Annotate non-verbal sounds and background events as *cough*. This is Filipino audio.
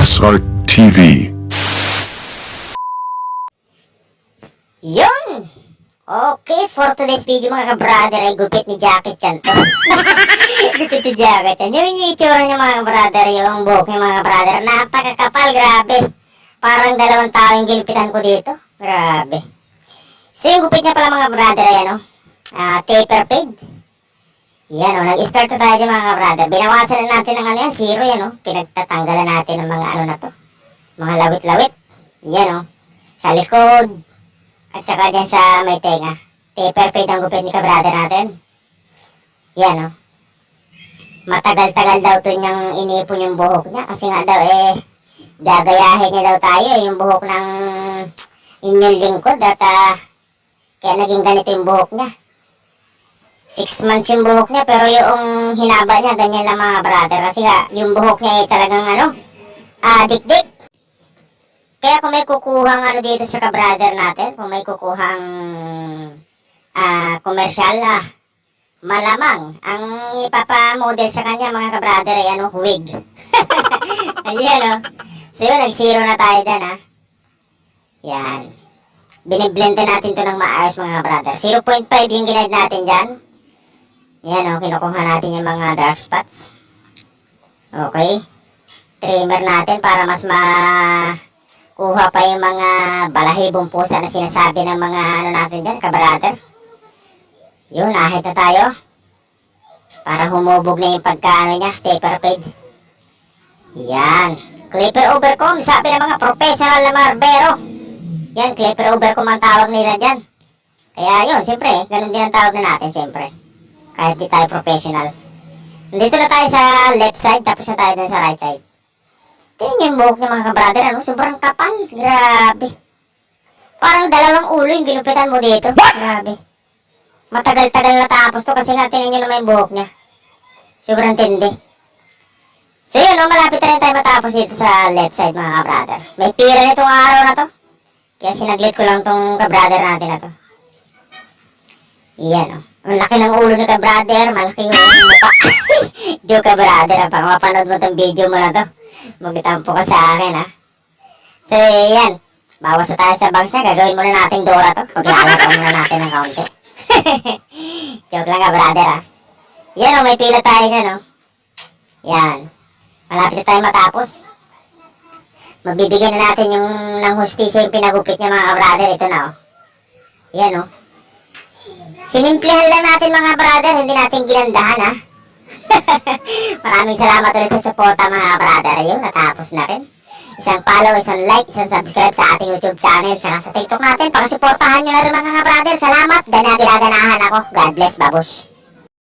SR TV. Yun! Okay, for today's video mga ka-brother ay gupit ni Jacket Chan to. *laughs* gupit ni Jacket Chan. Yun yung itsura niya mga ka-brother, yung buhok niya mga ka-brother. Napakakapal, grabe. Parang dalawang tao yung ginupitan ko dito. Grabe. So yung gupit niya pala mga brother ay ano, ah, taper fade. Yan o, nag-start na tayo dyan mga ka-brother. Binawasan na natin ng ano yan, zero yan o. Pinagtatanggalan natin ng mga ano na to. Mga lawit-lawit. Yan o. Sa likod, at saka dyan sa may tenga. Taper fade ang gupit ni ka-brother natin. Yan o. Matagal-tagal daw to niyang inipon yung buhok niya. Kasi nga daw eh, gagayahin niya daw tayo eh, yung buhok ng inyong lingkod. At ah, kaya naging ganito yung buhok niya. Six months yung buhok niya pero yung hinaba niya ganyan lang mga brother. Kasi nga yung buhok niya ay talagang ano, ah, dik-dik. Kaya kung may kukuhang ano dito sa ka-brother natin, kung may kukuhang ah komersyal ah, malamang ang ipapamodel sa kanya mga ka-brother ay ano, wig. *laughs* Ayan oh. So yun, nag-zero na tayo dyan ah. Yan. Biniblend na natin to ng maayos mga brother. 0.5 yung ginad natin dyan. Yan oh, kinukuha natin yung mga dark spots. Okay. Trimmer natin para mas ma kuha pa yung mga balahibong pusa na sinasabi ng mga ano natin dyan, kabrother. Yun, ahit na tayo. Para humubog na yung pagkaano niya, taper fade. Yan. Clipper overcomb, sabi ng mga professional na barbero. Yan, clipper overcomb ang tawag nila dyan. Kaya yun, siyempre, ganun din ang tawag na natin, siyempre. Kahit di tayo professional. Nandito na tayo sa left side, tapos na tayo din sa right side. Tingnan niyo yung buhok niya mga kabrother, ano? Sobrang kapal. Grabe. Parang dalawang ulo yung ginupitan mo dito. Grabe. Matagal-tagal na tapos to kasi nga tingnan niyo naman yung buhok niya. Sobrang tindi. So yun, no, malapit na rin tayo matapos dito sa left side mga kabrother. May pira nitong araw na to. Kaya sinaglit ko lang tong kabrother natin na to. Iyan, no. Ang laki ng ulo ni kabrother, malaki yung mukha. *laughs* Joke kabrother, ha. Pag mapanood mo tong video mo na to, magtampo ka sa akin, ha. So, yan. Bawas na tayo sa bangs niya. Gagawin muna nating Dora to. Paglalaro muna natin ng kaunti. *laughs* Joke lang ka, brother, ha. Yan, oh, may pila tayo dyan, oh. Yan. Malapit na tayo matapos. Magbibigyan na natin yung ng hustisya yung pinagupit niya, mga brother. Ito na, oh. Yan, oh. Sinimplihan lang natin, mga brother. Hindi natin ginandahan, ha. *laughs* Maraming salamat ulit sa suporta, mga brother. Ayun, natapos na rin. Isang follow, isang like, isang subscribe sa ating YouTube channel, tsaka sa TikTok natin. Pakasuportahan nyo na rin mga brother. Salamat. Dahil ginaganahan ako. God bless, babush.